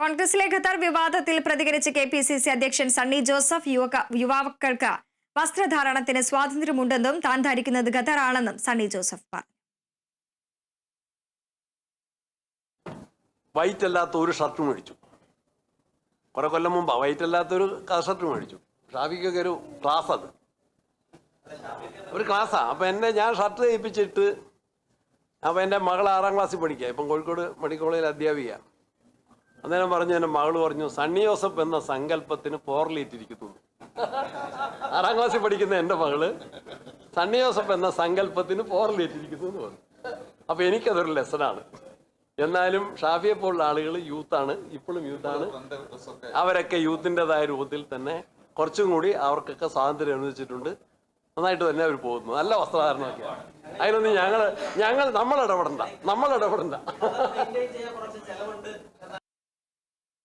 കോൺഗ്രസിലെ ഖത്തർ വിവാദത്തിൽ പ്രതികരിച്ച് കെ പി സി സി അധ്യക്ഷൻ സണ്ണി ജോസഫ് യുവക യുവാക്കൾക്ക് വസ്ത്രധാരണത്തിന് സ്വാതന്ത്ര്യമുണ്ടെന്നും താൻ ധരിക്കുന്നത് ഖത്തറാണെന്നും സണ്ണി ജോസഫ് പറഞ്ഞു. വൈറ്റ് അല്ലാത്ത ഒരു ഷർട്ട് മേടിച്ചു. കുറെ കൊല്ലം മുമ്പ് വൈറ്റ് അല്ലാത്തൊരു ഷർട്ട് മേടിച്ചു. ഷാഫിക്കൊക്കെ ഒരു ക്ലാസ് അത്. ഒരു ക്ലാസ്സാ അപ്പൊ എന്നെ ഞാൻ ഷർട്ട് തയ്പ്പിച്ചിട്ട് അപ്പൊ എന്റെ മകൾ ആറാം ക്ലാസ്സിൽ പഠിക്കുക ഇപ്പം കോഴിക്കോട് മെഡിക്കൽ കോളേജിൽ അധ്യാപിക അന്നേരം പറഞ്ഞു എന്റെ മകൾ പറഞ്ഞു സണ്ണി ജോസഫ് എന്ന സങ്കല്പത്തിന് പോർലേറ്റിരിക്കുന്നു. ആറാം ക്ലാസ്സിൽ പഠിക്കുന്ന എന്റെ മകൾ സണ്ണി ജോസഫ് എന്ന സങ്കല്പത്തിന് പോർലേറ്റിരിക്കുന്നു എന്ന് പറഞ്ഞു. അപ്പൊ എനിക്കതൊരു ലെസണാണ്. എന്നാലും ഷാഫിയെ പോലുള്ള ആളുകൾ യൂത്താണ് ഇപ്പോഴും യൂത്താണ്. അവരൊക്കെ യൂത്തിന്റെതായ രൂപത്തിൽ തന്നെ കുറച്ചും കൂടി അവർക്കൊക്കെ സ്വാതന്ത്ര്യം അനുവദിച്ചിട്ടുണ്ട്. നന്നായിട്ട് തന്നെ അവർ പോകുന്നു. നല്ല വസ്ത്രധാരണമൊക്കെയാണ്. അതിനൊന്നും ഞങ്ങൾ ഞങ്ങൾ നമ്മൾ ഇടപെടണ്ട. നമ്മൾ ഇടപെടണ്ട.